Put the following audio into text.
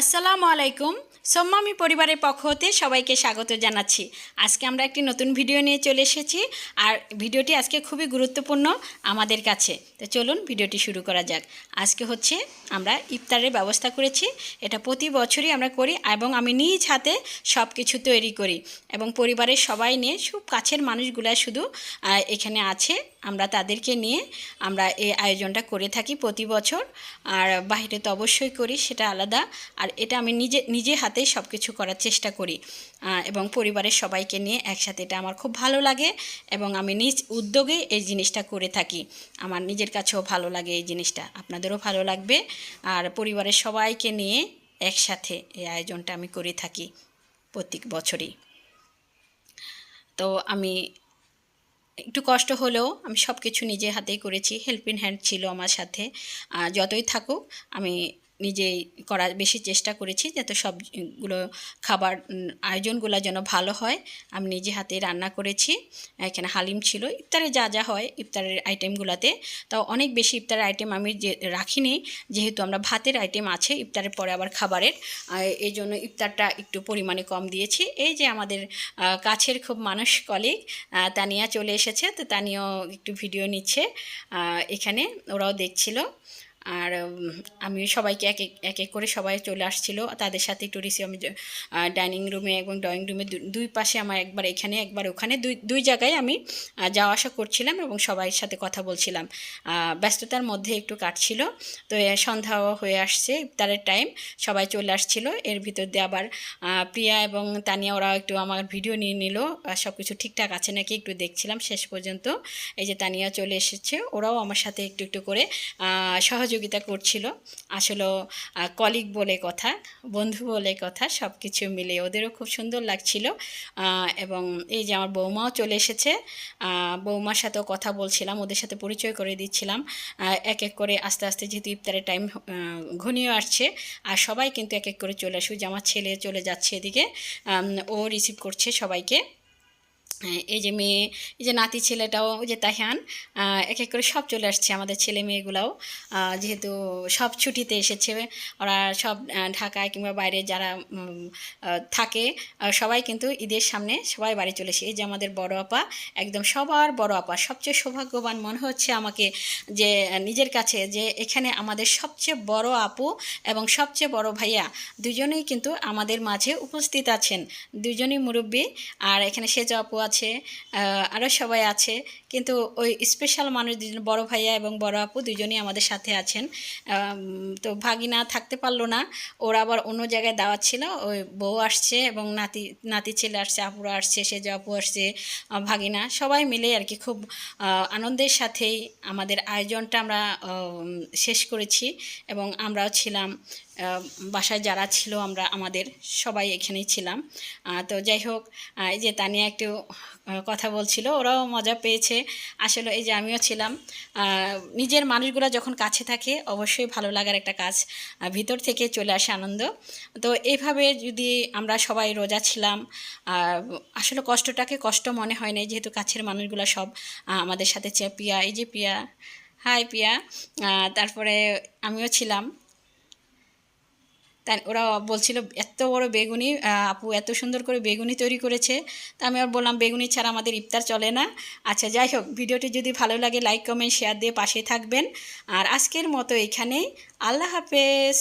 আসসালামু আলাইকুম। সোম্মামি পরিবারের পক্ষ হতে সবাইকে স্বাগত জানাচ্ছি। আজকে আমরা একটি নতুন ভিডিও নিয়ে চলে এসেছি আর ভিডিওটি আজকে খুবই গুরুত্বপূর্ণ আমাদের কাছে। তো চলুন ভিডিওটি শুরু করা যাক। আজকে হচ্ছে আমরা ইফতারের ব্যবস্থা করেছি। এটা প্রতি বছরই আমরা করি এবং আমি নিজ হাতে সব কিছু তৈরি করি এবং পরিবারের সবাই নিয়ে খুব কাছের মানুষগুলা শুধু এখানে আছে। আমরা তাদেরকে নিয়ে আমরা এই আয়োজনটা করে থাকি প্রতি বছর। আর বাইরে তো অবশ্যই করি, সেটা আলাদা। আর এটা আমি নিজে নিজে হাতেই সব কিছু করার চেষ্টা করি। এবং পরিবারের সবাইকে নিয়ে একসাথে এটা আমার খুব ভালো লাগে এবং আমি নিজ উদ্যোগে এই জিনিসটা করে থাকি। আমার নিজের কাছেও ভালো লাগে এই জিনিসটা, আপনাদেরও ভালো লাগবে। আর পরিবারের সবাইকে নিয়ে একসাথে এই আয়োজনটা আমি করে থাকি প্রত্যেক বছরই। তো আমি একটু কষ্ট হলেও আমি সব কিছু নিজে হাতেই করেছি হেল্পিং হ্যান্ড ছিল আমার সাথে। যতই থাকুক, আমি নিজেই করার বেশি চেষ্টা করেছি যাতে সবগুলো খাবার আয়োজনগুলো যেন ভালো হয়। আমি নিজে হাতে রান্না করেছি। এখানে হালিম ছিল। ইফতারে যা যা হয় ইফতারের আইটেমগুলোতে। তাও অনেক বেশি ইফতারের আইটেম আমি যে, রাখিনি। যেহেতু আমরা ভাতের আইটেম আছে, ইফতারের পরে আবার খাবারের। এই জন্য ইফতারটা একটু পরিমাণে কম দিয়েছি। এই যে আমাদের কাছের খুব মানুষ কলিগ তানিয়া চলে এসেছে। তো তানিয়াও একটু ভিডিও নিচ্ছে। এখানে ওরাও দেখছিল। আর আমি সবাইকে এক এক এক করে সবাই চলে আসছিল। তাদের সাথে একটু রিসিভ আমি ডাইনিং রুমে এবং ড্রয়িং রুমে দুই পাশে আমার একবার এখানে একবার ওখানে দুই দুই জায়গায় আমি যাওয়া আসা করছিলাম এবং সবাই সাথে কথা বলছিলাম। ব্যস্ততার মধ্যে একটু কাটছিল। তো সন্ধ্যাও হয়ে আসছে ইফতারের টাইম সবাই চলে আসছিল। এর ভিতর দিয়ে আবার প্রিয়া এবং তানিয়া ওরা একটু আমার ভিডিও নিয়ে নিল। সব কিছু ঠিকঠাক আছে নাকি একটু দেখছিলাম শেষ পর্যন্ত। এই যে তানিয়া চলে এসেছে ওরাও আমার সাথে একটু একটু করে আহ, সহযোগিতা করছিল। আসলে কলিগ বলে কথা, বন্ধু বলে কথা সব কিছু মিলে ওদেরও খুব সুন্দর লাগছিল। এবং এই যে আমার বৌমাও চলে এসেছে বৌমার সাথেও কথা বলছিলাম, ওদের সাথে পরিচয় করে দিচ্ছিলাম। এক এক করে আস্তে আস্তে যেহেতু ইফতারের টাইম ঘনিয়ে আসছে, আর সবাই কিন্তু এক এক করে চলে আসুক যে আমার ছেলে চলে যাচ্ছে এদিকে ও রিসিভ করছে সবাইকে। এই যে মেয়ে, এই যে নাতি ছেলেটাও, ওই যে তাহান এক এক করে সব চলে আসছে আমাদের ছেলে মেয়েগুলাও। যেহেতু সব ছুটিতে এসেছে, ওরা সব ঢাকায় কিংবা বাইরে যারা থাকে সবাই কিন্তু ঈদের সামনে সবাই বাড়ি চলে এসে, এই যে আমাদের বড় আপা, একদম সবার বড় আপা। সবচেয়ে সৌভাগ্যবান মনে হচ্ছে আমাকে যে নিজের কাছে যে, এখানে আমাদের সবচেয়ে বড় আপু এবং সবচেয়ে বড় ভাইয়া, দুজনেই কিন্তু আমাদের মাঝে উপস্থিত আছেন। দুজনেই মুরব্বী, আর এখানে সেজ আপু আছে আরও সবাই আছে। কিন্তু ওই স্পেশাল মানুষ দুজন, বড় ভাইয়া এবং বড় আপু দুজনেই আমাদের সাথে আছেন। তো ভাগিনা থাকতে পারল না। ওরা আবার অন্য জায়গায় দাওয়াত ছিল। ওই বউ আসছে এবং নাতি নাতি ছেলে আসছে, আপুরা আসছে, সেজ আপু আসছে ভাগিনা। সবাই মিলে আর কি খুব আনন্দের সাথেই আমাদের আয়োজনটা আমরা শেষ করেছি এবং আমরাও ছিলাম। বাসায় যারা ছিল, আমরা, আমাদের সবাই এখানেই ছিলাম। তো যাই হোক এই যে তা নিয়ে একটু কথা বলছিল, ওরাও মজা পেয়েছে। আসলে এই যে আমিও ছিলাম নিজের মানুষগুলো যখন কাছে থাকে, অবশ্যই ভালো লাগার একটা কাজ ভিতর থেকে চলে আসে আনন্দ। তো এইভাবে যদি আমরা সবাই রোজা ছিলাম আসলে কষ্টটাকে কষ্ট মনে হয় না যেহেতু কাছের মানুষগুলো সব আমাদের সাথে পিয়া, এই যে পিয়া, হাই পিয়া তারপরে আমিও ছিলাম। তাই ওরা বলছিল, এত বড় বেগুনি আপু এত সুন্দর করে বেগুনি তৈরি করেছে। তা আমি আর বললাম, বেগুনি ছাড়া আমাদের ইফতার চলে না। আচ্ছা যাই হোক, ভিডিওটি যদি ভালো লাগে, লাইক, কমেন্ট, শেয়ার দিয়ে পাশে থাকবেন। আর আজকের মতো এখানেই, আল্লাহ হাফেজ।